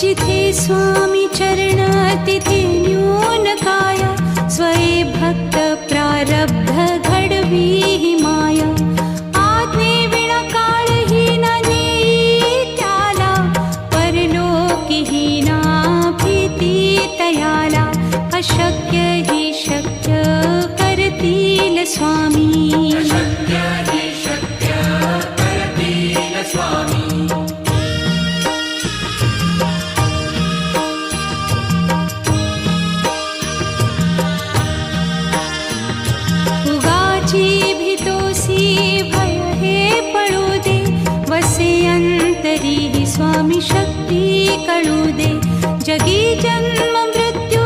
जिथे स्वामी चरणातिथे न्यूनकाय स्वये भक्त प्रारब्ध घडवी माया। आग्ने विणाकालहीना नीत्याला परलोकिहीना प्रीति तयाला अशक्य हि शक्य करतील न स्वामी स्वामी शक्ती कळू दे जगी जन्म मृत्यू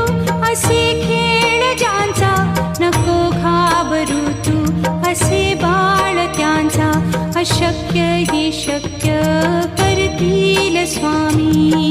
असे खेळ ज्यांचा नको घाबरू तू असे बाळ त्यांचा अशक्य ही शक्य करतील स्वामी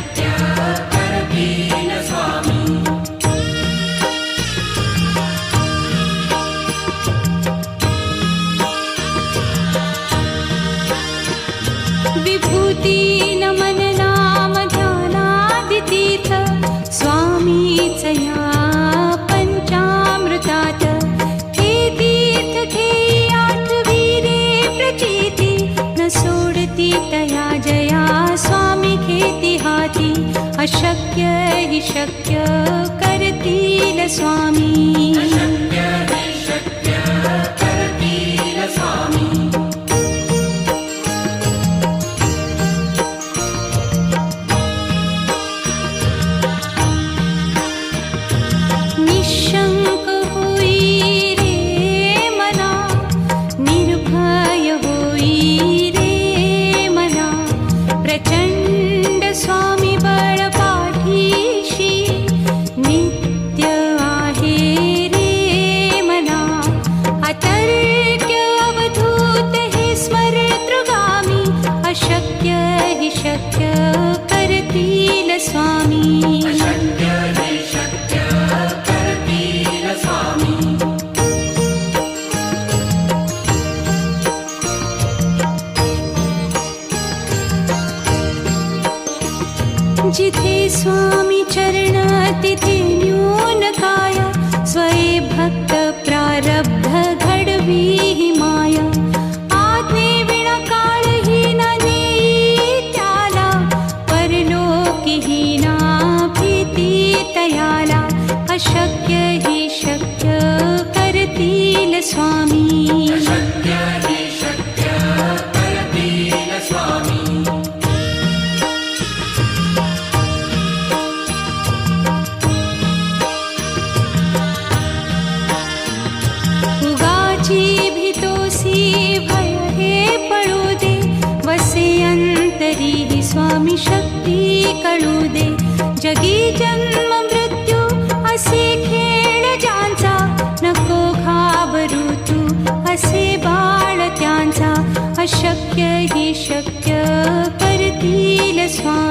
स्वामीच या पंचामृतात। हे तीर्थ आठवी रे प्रचिती। न सोडती तया जया स्वामी घेती हाती। अशक्य हि शक्य करतील स्वामी। शक्य हि शक्य स्वामी। गाची भितो पडु दे वसे अन्तरि स्वामी शक्ति कळुदे जगी ज हि परतील स्वा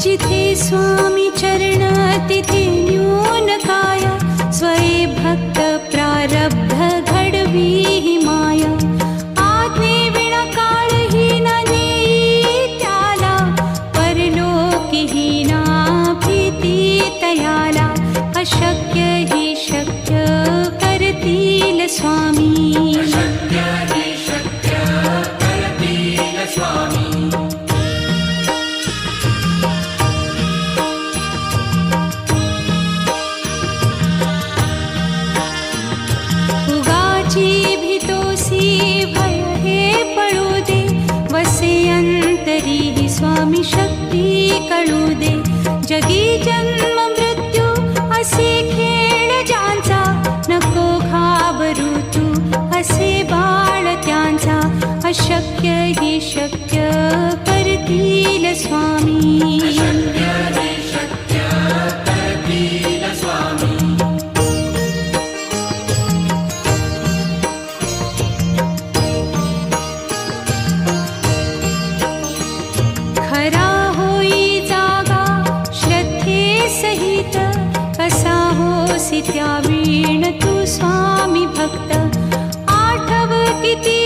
जिथे स्वामी चरण तिथे न्यून काया स्वये भक्त प्रारब्ध घडवी ही माया. आज्ञे शक्य करतील शक्य स्वामी. शक्य हि शक्य स्वामी। खरा होई जागा श्रद्धे सहित कसाहसि त्या वीण तु स्वामी भक्त? आठव किती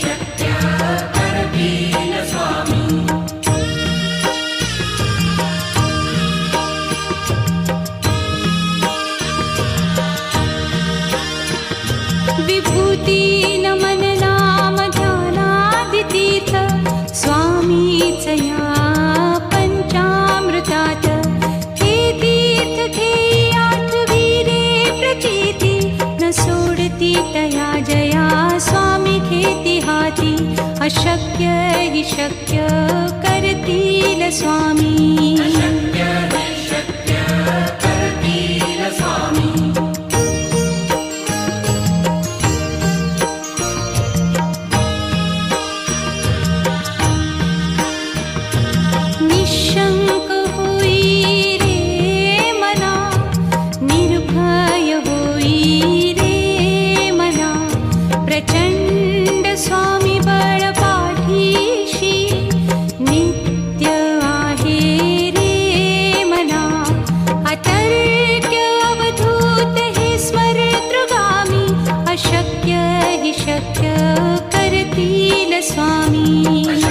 घेती न सोडती तया जया स्वामी घेती हाती अशक्य हि शक्य करतील स्वामी. करतील स्वामी.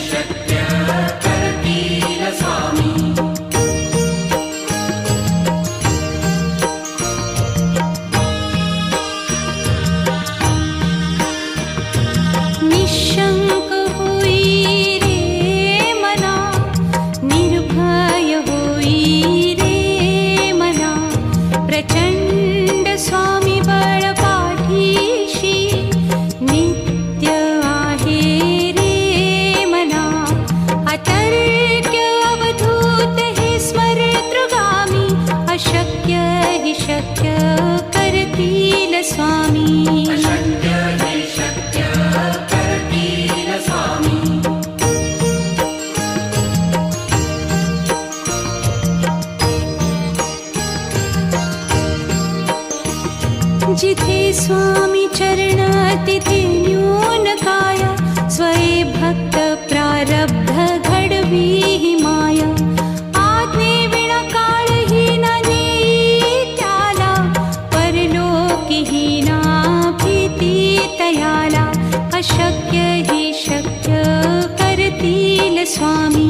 जिथे स्वामी चरण तिथे न्यून काय स्वये भक्त प्रारब्ध घडवी हि माया। आज्ञे विना काळही न त्याला परलोकी हि ना अशक्य हि शक्य करतील स्वामी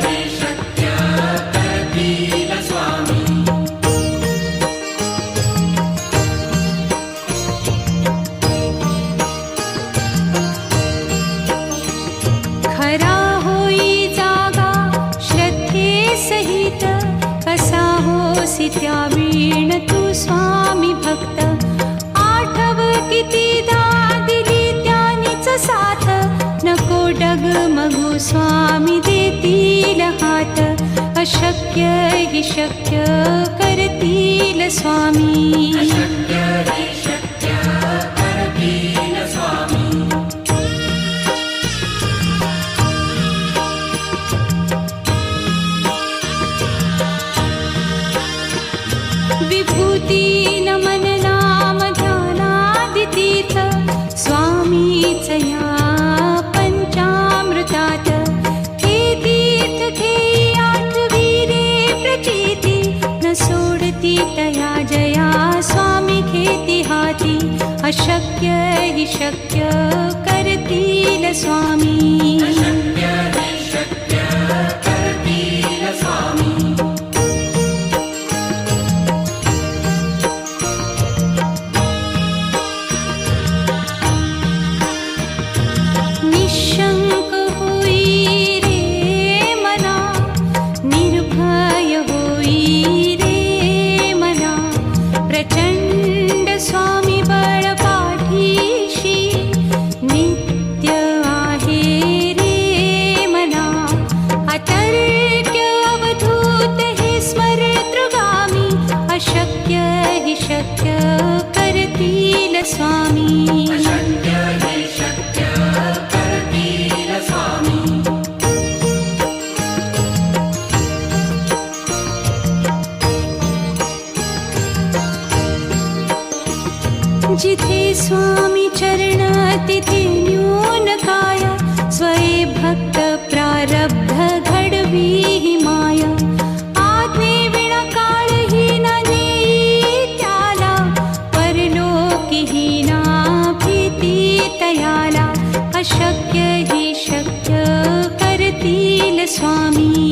कितीदा दिली त्यानीच साथ. नको डगमगू स्वामी देतील हात. अशक्य हि शक्य करतील स्वामी. शक्य हे घेई आठवी रे न सोडती तया जया, स्वामी खेती अशक्य हि शक्य स्वामी। स्वामी स्वामी